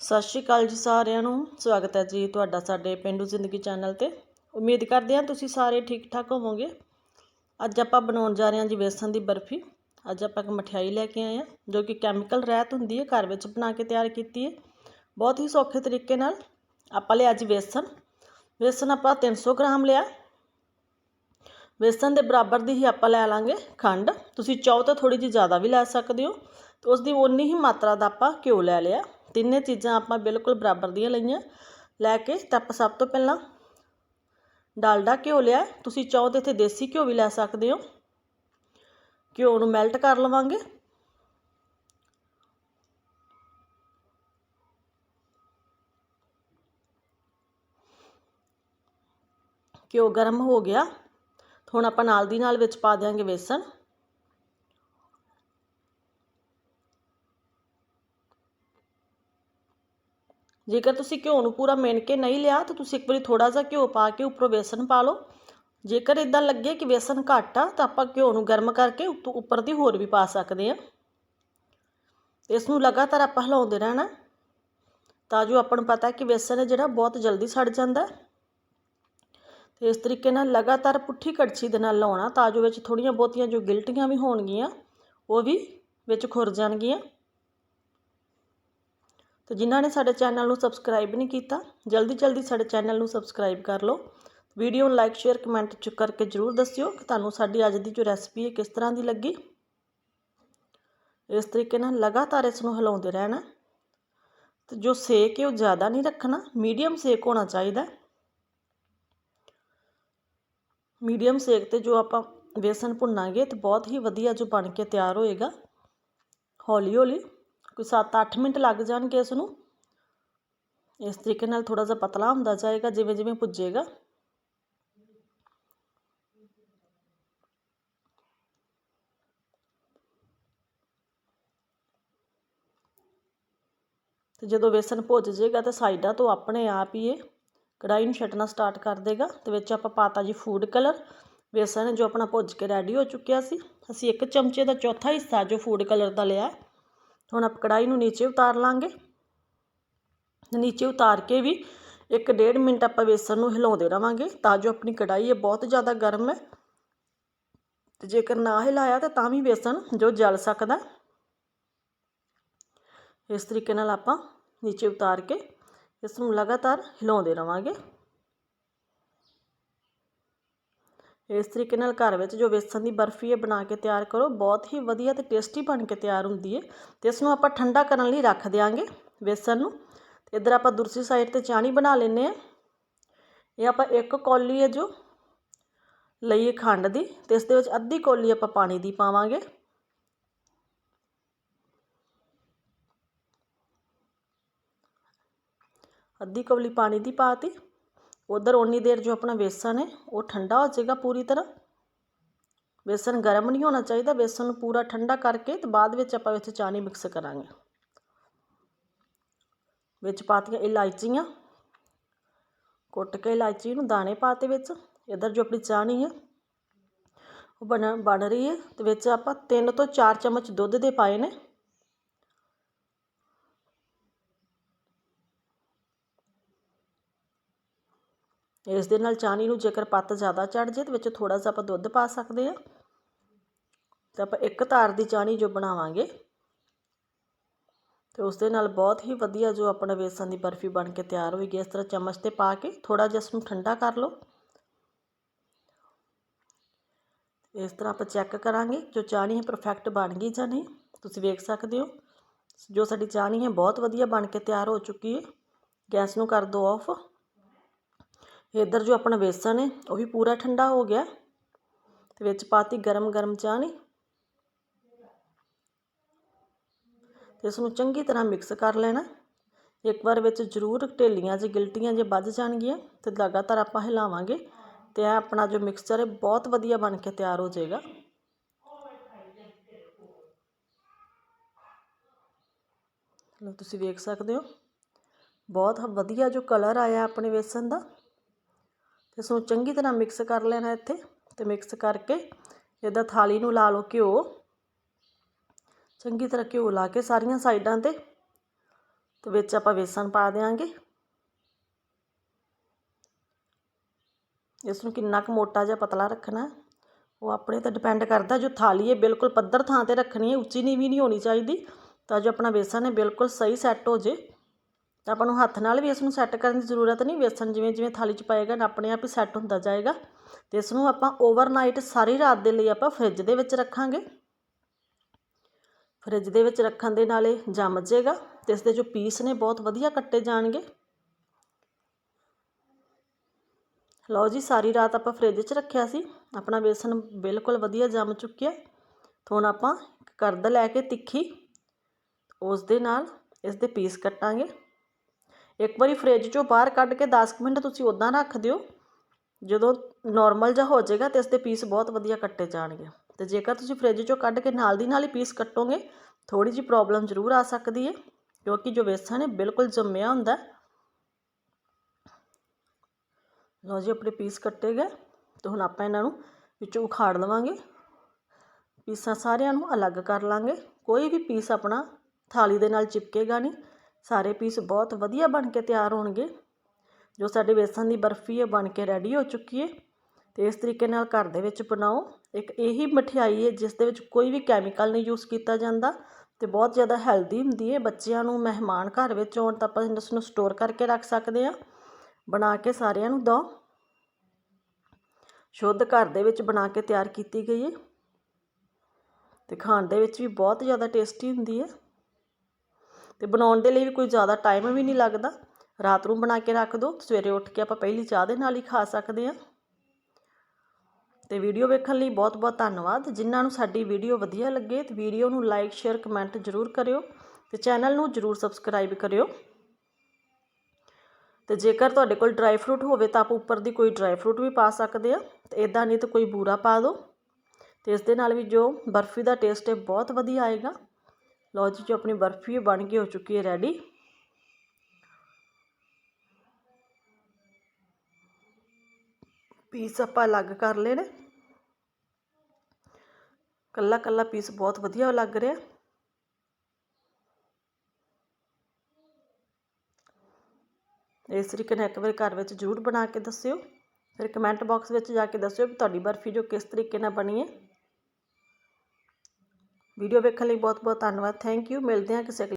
ਸਤਿ ਸ਼੍ਰੀ ਅਕਾਲ ਜੀ ਸਾਰਿਆਂ ਨੂੰ। ਸਵਾਗਤ ਹੈ ਜੀ ਤੁਹਾਡਾ ਸਾਡੇ ਪਿੰਡੂ ਜ਼ਿੰਦਗੀ ਚੈਨਲ ਤੇ। ਉਮੀਦ ਕਰਦੇ ਹਾਂ ਤੁਸੀਂ ਸਾਰੇ ਠੀਕ ਠਾਕ ਹੋਵੋਗੇ। ਅੱਜ ਆਪਾਂ ਬਣਾਉਣ ਜਾ ਰਹੇ ਹਾਂ ਜੀ ਵੇਸਣ ਦੀ ਬਰਫੀ। ਅੱਜ ਆਪਾਂ ਇੱਕ ਮਠਿਆਈ ਲੈ ਕੇ ਆਏ ਹਾਂ, ਜੋ ਕਿ ਕੈਮੀਕਲ ਰਹਿਤ ਹੁੰਦੀ ਹੈ, ਘਰ ਵਿੱਚ ਬਣਾ ਕੇ ਤਿਆਰ ਕੀਤੀ ਹੈ। ਬਹੁਤ ਹੀ ਸੌਖੇ ਤਰੀਕੇ ਨਾਲ ਆਪਾਂ ਲਿਆ ਜੀ ਵੇਸਣ। ਵੇਸਣ ਆਪਾਂ 300 ਗ੍ਰਾਮ ਲਿਆ। ਵੇਸਣ ਦੇ ਬਰਾਬਰ ਦੀ ਹੀ ਆਪਾਂ ਲੈ ਲਾਂਗੇ ਖੰਡ। ਤੁਸੀਂ ਚਾਹੋ ਤਾਂ ਥੋੜੀ ਜਿਹੀ ਜ਼ਿਆਦਾ ਵੀ ਲੈ ਸਕਦੇ ਹੋ। ਤੇ ਉਸ ਦੀ ਓਨੀ ਹੀ ਮਾਤਰਾ ਦਾ ਆਪਾਂ ਘਿਓ ਲੈ ਲਿਆ। ਤਿੰਨੇ ਚੀਜ਼ਾਂ ਆਪਾਂ ਬਿਲਕੁਲ ਬਰਾਬਰ ਦੀਆਂ ਲਈਆਂ। ਲੈ ਕੇ ਤਾਂ ਆਪਾਂ ਸਭ ਤੋਂ ਪਹਿਲਾਂ ਡਾਲਡਾ ਘਿਓ ਲਿਆ। ਤੁਸੀਂ ਚਾਹੋ ਤਾਂ ਇੱਥੇ ਦੇਸੀ ਘਿਓ ਵੀ ਲੈ ਸਕਦੇ ਹੋ। ਘਿਓ ਨੂੰ ਮੈਲਟ ਕਰ ਲਵਾਂਗੇ। ਘਿਓ ਗਰਮ ਹੋ ਗਿਆ। ਹੁਣ ਆਪਾਂ ਨਾਲ ਦੀ ਨਾਲ ਵਿੱਚ ਪਾ ਦਿਆਂਗੇ ਵੇਸਣ। ਜੇਕਰ ਤੁਸੀਂ ਘਿਓ ਨੂੰ ਪੂਰਾ ਮਿਣ ਕੇ ਨਹੀਂ ਲਿਆ, ਤਾਂ ਤੁਸੀਂ ਇੱਕ ਵਾਰੀ ਥੋੜਾ ਜਿਹਾ ਘਿਓ ਪਾ ਕੇ ਉੱਪਰੋਂ ਵੇਸਣ ਪਾ ਲਓ। ਜੇਕਰ ਇਦਾਂ ਲੱਗੇ ਕਿ ਵੇਸਣ ਘੱਟ ਆ, ਤਾਂ ਆਪਾਂ ਘਿਓ ਨੂੰ ਗਰਮ ਕਰਕੇ ਉੱਪਰ ਦੀ ਹੋਰ ਵੀ ਪਾ ਸਕਦੇ ਆ ਇਸ ਨੂੰ ਲਗਾਤਾਰ ਆਪਾਂ ਹਿਲਾਉਂਦੇ ਰਹਿਣਾ। ਤਾਂ ਜੋ ਆਪਾਂ ਨੂੰ ਪਤਾ ਕਿ ਵੇਸਣ ਹੈ ਜਿਹੜਾ ਬਹੁਤ ਜਲਦੀ ਸੜ ਜਾਂਦਾ ਤੇ ਇਸ ਤਰੀਕੇ ਨਾਲ ਲਗਾਤਾਰ ਪੁੱਠੀ ਕੜਛੀ ਦੇ ਨਾਲ ਲਾਉਣਾ, ਤਾਂ ਜੋ ਵਿੱਚ ਥੋੜੀਆਂ ਬਹੁਤੀਆਂ ਜੋ ਗਿਲਟੀਆਂ ਵੀ ਹੋਣਗੀਆਂ, ਉਹ ਵੀ ਵਿੱਚ ਖੁਰ ਜਾਣਗੀਆਂ। ਤੇ ਜਿਨ੍ਹਾਂ ਨੇ ਸਾਡੇ ਚੈਨਲ ਨੂੰ ਸਬਸਕ੍ਰਾਈਬ ਨਹੀਂ ਕੀਤਾ, ਜਲਦੀ ਜਲਦੀ ਸਾਡੇ ਚੈਨਲ ਨੂੰ ਸਬਸਕ੍ਰਾਈਬ ਕਰ ਲਓ। ਵੀਡੀਓ ਨੂੰ ਲਾਈਕ ਸ਼ੇਅਰ ਕਮੈਂਟ ਚ ਕਰਕੇ ਜਰੂਰ ਦੱਸਿਓ ਕਿ ਤੁਹਾਨੂੰ ਸਾਡੀ ਅੱਜ ਦੀ ਜੋ ਰੈਸਪੀ ਹੈ ਕਿਸ ਤਰ੍ਹਾਂ ਦੀ ਲੱਗੀ। ਇਸ ਤਰੀਕੇ ਨਾਲ ਲਗਾਤਾਰ ਇਸ ਨੂੰ ਹਿਲਾਉਂਦੇ ਰਹਿਣਾ। ਤੇ ਜੋ ਸੇਕ ਹੈ ਉਹ ਜ਼ਿਆਦਾ ਨਹੀਂ ਰੱਖਣਾ ਮੀਡੀਅਮ ਸੇਕ ਹੋਣਾ ਚਾਹੀਦਾ। ਮੀਡੀਅਮ ਸੇਕ ਤੇ ਜੋ ਆਪਾਂ ਵੇਸਣ ਭੁੰਨਾਂਗੇ ਤੇ ਬਹੁਤ ਹੀ ਵਧੀਆ ਜੋ ਬਣ ਕੇ ਤਿਆਰ ਹੋਏਗਾ ਹੌਲੀ ਹੌਲੀ ਕੋਈ 7-8 ਮਿੰਟ ਲੱਗ ਜਾਣਗੇ ਇਸ ਨੂੰ ਇਸ ਤਰੀਕੇ ਨਾਲ ਥੋੜਾ ਜਿਹਾ ਪਤਲਾ ਹੁੰਦਾ ਜਾਏਗਾ, ਜਿਵੇਂ ਜਿਵੇਂ ਭੁੱਜੇਗਾ ਤੇ ਜਦੋਂ ਵੇਸਣ ਭੁੱਜ ਜਾਏਗਾ ਤਾਂ ਸਾਈਡਾਂ ਤੋਂ ਆਪਣੇ ਆਪ ਹੀ ਇਹ ਕੜਾਈ ਨੂੰ ਛੱਟਣਾ ਸਟਾਰਟ ਕਰ ਦੇਗਾ। ਤੇ ਵਿੱਚ ਆਪਾਂ ਪਾਤਾ ਜੀ ਫੂਡ ਕਲਰ। ਵੇਸਣ ਜੋ ਆਪਣਾ ਭੁੱਜ ਕੇ ਰੈਡੀ ਹੋ ਚੁੱਕਿਆ ਸੀ। ਅਸੀਂ ਇੱਕ ਚਮਚੇ ਦਾ ਚੌਥਾ ਹਿੱਸਾ ਜੋ ਫੂਡ ਕਲਰ ਦਾ ਲਿਆ ਹੁਣ ਆਪਾਂ ਕੜਾਈ ਨੂੰ ਨੀਚੇ ਉਤਾਰ ਲਾਂਗੇ। ਨੀਚੇ ਉਤਾਰ ਕੇ ਵੀ ਇੱਕ ਡੇਢ ਮਿੰਟ ਆਪਾਂ ਵੇਸਣ ਨੂੰ ਹਿਲਾਉਂਦੇ ਰਵਾਂਗੇ ਤਾਂ ਜੋ ਆਪਣੀ ਕੜਾਈ ਹੈ ਬਹੁਤ ਜ਼ਿਆਦਾ ਗਰਮ ਹੈ। ਤੇ ਜੇਕਰ ਨਾ ਹਿਲਾਇਆ ਤਾਂ ਤਾਂ ਵੀ ਵੇਸਣ ਜੋ ਜਲ ਸਕਦਾ ਇਸ ਤਰੀਕੇ ਨਾਲ ਆਪਾਂ ਨੀਚੇ ਉਤਾਰ ਕੇ ਇਸ ਨੂੰ ਲਗਾਤਾਰ ਹਿਲਾਉਂਦੇ ਰਵਾਂਗੇ। ਇਸ ਤਰੀਕੇ ਨਾਲ ਘਰ ਵਿੱਚ ਜੋ ਵੇਸਣ ਦੀ ਬਰਫੀ ਹੈ ਬਣਾ ਕੇ ਤਿਆਰ ਕਰੋ, ਬਹੁਤ ਹੀ ਵਧੀਆ ਤੇ ਟੇਸਟੀ ਬਣ ਕੇ ਤਿਆਰ ਹੁੰਦੀ ਹੈ ਤੇ ਇਸ ਨੂੰ ਆਪਾਂ ਠੰਡਾ ਕਰਨ ਲਈ ਰੱਖ ਦੇਾਂਗੇ ਵੇਸਣ ਨੂੰ। ਤੇ ਇਧਰ ਆਪਾਂ ਦੂਸਰੀ ਸਾਈਡ ਤੇ ਚਾਣੀ ਬਣਾ ਲੈਨੇ ਆ ਇਹ ਆਪਾਂ ਇੱਕ ਕੌਲੀ ਹੈ ਜੋ ਲਈਏ ਖੰਡ ਦੀ ਤੇ ਇਸ ਦੇ ਵਿੱਚ ਅੱਧੀ ਕੌਲੀ ਆਪਾਂ ਪਾਣੀ ਦੀ ਪਾਵਾਂਗੇ। ਅੱਧੀ ਕੌਲੀ ਪਾਣੀ ਦੀ ਪਾਤੀ ਉਧਰ ਓਨੀ ਦੇਰ ਜੋ ਆਪਣਾ ਵੇਸਣ ਹੈ ਉਹ ਠੰਡਾ ਹੋ ਜਾਏਗਾ ਪੂਰੀ ਤਰ੍ਹਾਂ। ਵੇਸਣ ਗਰਮ ਨਹੀਂ ਹੋਣਾ ਚਾਹੀਦਾ ਵੇਸਣ ਨੂੰ ਪੂਰਾ ਠੰਡਾ ਕਰਕੇ ਤੇ ਬਾਅਦ ਵਿੱਚ ਆਪਾਂ ਵਿੱਚ ਚਾਣੀ ਮਿਕਸ ਕਰਾਂਗੇ। ਵਿੱਚ ਪਾਤੀਆਂ ਇਲਾਇਚੀਆਂ, ਕੁੱਟ ਕੇ ਇਲਾਇਚੀ ਨੂੰ ਦਾਣੇ ਪਾਤੇ ਵਿੱਚ, ਇਧਰ ਜੋ ਆਪਣੀ ਚਾਣੀ ਹੈ, ਉਹ ਬਣ ਬਣ ਰਹੀ ਹੈ ਤੇ ਵਿੱਚ ਆਪਾਂ 3 ਤੋਂ 4 ਚਮਚ ਦੁੱਧ ਦੇ ਪਾਏ ਨੇ। ਇਸ ਦੇ ਨਾਲ ਚਾਣੀ ਨੂੰ ਜੇਕਰ ਪੱਤ ਜ਼ਿਆਦਾ ਚੜ ਜੇ ਤੇ ਵਿੱਚ ਥੋੜਾ ਜਿਹਾ ਆਪਾਂ ਦੁੱਧ ਪਾ ਸਕਦੇ ਆ ਤਾਂ ਆਪਾਂ ਇੱਕ ਧਾਰ ਦੀ ਚਾਣੀ ਜੋ ਬਣਾਵਾਂਗੇ, ਤੇ ਉਸ ਦੇ ਨਾਲ ਬਹੁਤ ਹੀ ਵਧੀਆ ਜੋ ਆਪਣਾ ਵੇਸਣ ਦੀ ਬਰਫੀ ਬਣ ਕੇ ਤਿਆਰ ਹੋਏਗੀ, ਇਸ ਤਰ੍ਹਾਂ ਚਮਚ ਤੇ ਪਾ ਕੇ ਥੋੜਾ ਜਿਹਾ ਇਸ ਨੂੰ ਠੰਡਾ ਕਰ ਲਓ। ਇਸ ਤਰ੍ਹਾਂ ਆਪਾਂ ਚੈੱਕ ਕਰਾਂਗੇ ਜੋ ਚਾਣੀ ਹੈ ਪਰਫੈਕਟ ਬਣ ਗਈ ਜਾਂ ਨਹੀਂ। ਤੁਸੀਂ ਵੇਖ ਸਕਦੇ ਹੋ, ਜੋ ਸਾਡੀ ਚਾਣੀ ਹੈ ਬਹੁਤ ਵਧੀਆ ਬਣ ਕੇ ਤਿਆਰ ਹੋ ਚੁੱਕੀ ਹੈ। ਗੈਸ ਨੂੰ ਕਰ ਦਿਓ ਆਫ। ਇੱਧਰ ਜੋ ਆਪਣਾ ਵੇਸਣ ਹੈ ਉਹ ਵੀ ਪੂਰਾ ਠੰਡਾ ਹੋ ਗਿਆ ਤੇ ਵਿੱਚ ਪਾਤੀ ਗਰਮ ਗਰਮ ਚਾਣੀ ਤੇ ਇਸ ਨੂੰ ਚੰਗੀ ਤਰ੍ਹਾਂ ਮਿਕਸ ਕਰ ਲੈਣਾ ਇੱਕ ਵਾਰ ਵਿੱਚ ਜ਼ਰੂਰ ਢੇਲੀਆਂ 'ਚ ਗਿਲਟੀਆਂ ਜੇ ਵੱਜ ਜਾਣਗੀਆਂ ਤੇ ਲਗਾਤਾਰ ਆਪਾਂ ਹਿਲਾਵਾਂਗੇ ਤੇ ਇਹ ਆਪਣਾ ਜੋ ਮਿਕਸਚਰ ਹੈ ਬਹੁਤ ਵਧੀਆ ਬਣ ਕੇ ਤਿਆਰ ਹੋ ਜਾਏਗਾ ਲੋ ਤੁਸੀਂ ਵੇਖ ਸਕਦੇ ਹੋ ਬਹੁਤ ਵਧੀਆ ਜੋ ਕਲਰ ਆਇਆ ਆਪਣੇ ਵੇਸਣ ਦਾ ਤੇ ਇਸ ਨੂੰ ਚੰਗੀ ਤਰ੍ਹਾਂ ਮਿਕਸ ਕਰ ਲੈਣਾ ਇੱਥੇ ਤੇ ਮਿਕਸ ਕਰਕੇ ਇਹਦਾ ਥਾਲੀ ਨੂੰ ਲਾ ਲਓ ਘਿਓ। ਚੰਗੀ ਤਰ੍ਹਾਂ ਘਿਓ ਲਾ ਕੇ ਸਾਰੀਆਂ ਸਾਈਡਾਂ ਤੇ ਤੇ ਵਿੱਚ ਆਪਾਂ ਵੇਸਣ ਪਾ ਦੇਵਾਂਗੇ ਇਸ ਨੂੰ ਕਿੰਨਾ ਕੁ ਮੋਟਾ ਜਾਂ ਪਤਲਾ ਰੱਖਣਾ ਹੈ। ਉਹ ਆਪਣੇ ਤੇ ਡਿਪੈਂਡ ਕਰਦਾ ਜੋ ਥਾਲੀ ਹੈ ਬਿਲਕੁਲ ਪੱਧਰ ਥਾਂ ਤੇ ਰੱਖਣੀ ਹੈ, ਉੱਚੀ ਨੀਵੀਂ ਨਹੀਂ ਹੋਣੀ ਚਾਹੀਦੀ। ਤਾਂ ਜੋ ਆਪਣਾ ਵੇਸਣ ਹੈ ਬਿਲਕੁਲ ਸਹੀ ਸੈੱਟ ਹੋ ਜੇ। ਤਾਂ ਆਪਾਂ ਨੂੰ ਹੱਥ ਨਾਲ ਵੀ ਇਸ ਨੂੰ ਸੈੱਟ ਕਰਨ ਦੀ ਜ਼ਰੂਰਤ ਨਹੀਂ, ਵੇਸਣ ਜਿਵੇਂ ਜਿਵੇਂ ਥਾਲੀ 'ਚ ਪਾਏਗਾ ਨਾ ਆਪਣੇ ਆਪ ਹੀ ਸੈੱਟ ਹੁੰਦਾ ਜਾਏਗਾ। ਤੇ ਇਸ ਨੂੰ ਆਪਾਂ ਓਵਰਨਾਈਟ ਸਾਰੀ ਰਾਤ ਦੇ ਲਈ ਆਪਾਂ ਫ੍ਰਿਜ ਦੇ ਵਿੱਚ ਰੱਖਾਂਗੇ। ਫ੍ਰਿਜ ਦੇ ਵਿੱਚ ਰੱਖਣ ਦੇ ਨਾਲ ਇਹ ਜੰਮ ਜਾਏਗਾ ਤੇ ਇਸ ਦੇ ਜੋ ਪੀਸ ਨੇ ਬਹੁਤ ਵਧੀਆ ਕੱਟੇ ਜਾਣਗੇ। ਲਓ ਜੀ, ਸਾਰੀ ਰਾਤ ਆਪਾਂ ਫ੍ਰਿਜ 'ਚ ਰੱਖਿਆ ਸੀ। ਆਪਣਾ ਬੇਸਨ ਬਿਲਕੁਲ ਵਧੀਆ ਜੰਮ ਚੁੱਕਿਆ। ਹੁਣ ਆਪਾਂ ਕਰਦ ਲੈ ਕੇ ਤਿੱਖੀ, ਉਸ ਦੇ ਨਾਲ ਇਸ ਦੇ ਪੀਸ ਕੱਟਾਂਗੇ। ਇੱਕ ਵਾਰੀ ਫ੍ਰਿਜ 'ਚੋਂ ਬਾਹਰ ਕੱਢ ਕੇ 10 ਮਿੰਟ ਤੁਸੀਂ ਉਦਾਂ ਰੱਖ ਦਿਓ। ਜਦੋਂ ਨਾਰਮਲ ਜਿਹਾ ਹੋ ਜਾਏਗਾ ਤੇ ਇਸ ਦੇ ਪੀਸ ਬਹੁਤ ਵਧੀਆ ਕੱਟੇ ਜਾਣਗੇ। ਤੇ ਜੇਕਰ ਤੁਸੀਂ ਫ੍ਰਿਜ 'ਚੋਂ ਕੱਢ ਕੇ ਨਾਲ ਦੀ ਨਾਲ ਹੀ ਪੀਸ ਕੱਟੋਗੇ ਥੋੜੀ ਜਿਹੀ ਪ੍ਰੋਬਲਮ ਜ਼ਰੂਰ ਆ ਸਕਦੀ ਹੈ, ਕਿਉਂਕਿ ਜੋ ਵੇਸਣ ਹੈ ਬਿਲਕੁਲ ਜੰਮਿਆ ਹੁੰਦਾ ਲਓ ਜੀ, ਆਪਣੇ ਪੀਸ ਕੱਟੇ ਗਏ ਤੇ ਹੁਣ ਆਪਾਂ ਇਹਨਾਂ ਨੂੰ ਵਿੱਚੋਂ ਉਖਾੜ ਲਵਾਂਗੇ। ਪੀਸਾਂ ਸਾਰਿਆਂ ਨੂੰ ਅਲੱਗ ਕਰ ਲਾਂਗੇ। ਕੋਈ ਵੀ ਪੀਸ ਆਪਣਾ ਥਾਲੀ ਦੇ ਨਾਲ ਚਿਪਕੇਗਾ ਨਹੀਂ। ਸਾਰੇ ਪੀਸ ਬਹੁਤ ਵਧੀਆ ਬਣ ਕੇ ਤਿਆਰ ਹੋਣਗੇ। ਜੋ ਸਾਡੇ ਵੇਸਣ ਦੀ ਬਰਫੀ ਹੈ ਬਣ ਕੇ ਰੈਡੀ ਹੋ ਚੁੱਕੀ ਹੈ। ਤੇ ਇਸ ਤਰੀਕੇ ਨਾਲ ਘਰ ਦੇ ਵਿੱਚ ਬਣਾਓ। ਇੱਕ ਇਹੀ ਮਠਿਆਈ ਹੈ, ਜਿਸ ਦੇ ਵਿੱਚ ਕੋਈ ਵੀ ਕੈਮੀਕਲ ਨਹੀਂ ਯੂਜ਼ ਕੀਤਾ ਜਾਂਦਾ ਤੇ ਬਹੁਤ ਜ਼ਿਆਦਾ ਹੈਲਦੀ ਹੁੰਦੀ ਹੈ। ਬੱਚਿਆਂ ਨੂੰ, ਮਹਿਮਾਨ ਘਰ ਵਿੱਚ ਆਉਣ ਤਾਂ ਆਪਾਂ ਇਸ ਨੂੰ ਸਟੋਰ ਕਰਕੇ ਰੱਖ ਸਕਦੇ ਆ ਬਣਾ ਕੇ ਸਾਰਿਆਂ ਨੂੰ ਦਿਓ। ਸ਼ੁੱਧ ਘਰ ਦੇ ਵਿੱਚ ਬਣਾ ਕੇ ਤਿਆਰ ਕੀਤੀ ਗਈ ਹੈ। ਤੇ ਖਾਣ ਦੇ ਵਿੱਚ ਵੀ ਬਹੁਤ ਜ਼ਿਆਦਾ ਟੇਸਟੀ ਹੁੰਦੀ ਹੈ। ਤੇ ਬਣਾਉਣ ਦੇ ਲਈ ਵੀ ਕੋਈ ਜ਼ਿਆਦਾ ਟਾਈਮ ਵੀ ਨਹੀਂ ਲੱਗਦਾ। ਰਾਤ ਨੂੰ ਬਣਾ ਕੇ ਰੱਖ ਦਿਓ ਸਵੇਰੇ ਉੱਠ ਕੇ ਆਪਾਂ ਪਹਿਲੀ ਚਾਹ ਦੇ ਨਾਲ ਹੀ ਖਾ ਸਕਦੇ ਹਾਂ। ਤੇ ਵੀਡੀਓ ਵੇਖਣ ਲਈ ਬਹੁਤ ਬਹੁਤ ਧੰਨਵਾਦ। ਜਿਨ੍ਹਾਂ ਨੂੰ ਸਾਡੀ ਵੀਡੀਓ ਵਧੀਆ ਲੱਗੇ, ਤੇ ਵੀਡੀਓ ਨੂੰ ਲਾਈਕ ਸ਼ੇਅਰ ਕਮੈਂਟ ਜ਼ਰੂਰ ਕਰਿਓ ਤੇ ਚੈਨਲ ਨੂੰ ਜ਼ਰੂਰ ਸਬਸਕ੍ਰਾਈਬ ਕਰਿਓ। ਤੇ ਜੇਕਰ ਤੁਹਾਡੇ ਕੋਲ ਡਰਾਈ ਫਰੂਟ ਹੋਵੇ ਤਾਂ ਆਪ ਉੱਪਰ ਦੀ ਕੋਈ ਡਰਾਈ ਫਰੂਟ ਵੀ ਪਾ ਸਕਦੇ ਆ ਤੇ ਇਦਾਂ ਨਹੀਂ ਤਾਂ ਕੋਈ ਬੂਰਾ ਪਾ ਦਿਓ ਤੇ ਇਸ ਦੇ ਨਾਲ ਵੀ ਜੋ ਬਰਫੀ ਦਾ ਟੇਸਟ ਹੈ, ਬਹੁਤ ਵਧੀਆ ਆਏਗਾ। ਲਓ ਜੀ ਜੋ ਆਪਣੀ ਬਰਫੀ ਬਣ ਕੇ ਹੋ ਚੁੱਕੀ ਹੈ ਰੈਡੀ ਪੀਸ ਆਪਾਂ ਅਲੱਗ ਕਰ ਲਏ ਨੇ ਕੱਲਾ ਕੱਲਾ ਪੀਸ ਬਹੁਤ ਵਧੀਆ ਲੱਗ ਰਿਹਾ ਇਸ ਤਰੀਕੇ ਨਾਲ ਇੱਕ ਵਾਰ ਘਰ ਵਿੱਚ ਜ਼ਰੂਰ ਬਣਾ ਕੇ ਦੱਸਿਓ ਫਿਰ ਕਮੈਂਟ ਬਾਕਸ ਵਿੱਚ ਜਾ ਕੇ ਦੱਸਿਓ ਕਿ ਤੁਹਾਡੀ ਬਰਫੀ ਜੋ ਕਿਸ ਤਰੀਕੇ ਨਾਲ ਬਣੀ ਹੈ ਵੀਡੀਓ ਵੇਖਣ ਲਈ ਬਹੁਤ ਬਹੁਤ ਧੰਨਵਾਦ। ਥੈਂਕ ਯੂ ਮਿਲਦੇ ਹਾਂ ਕਿਸੇ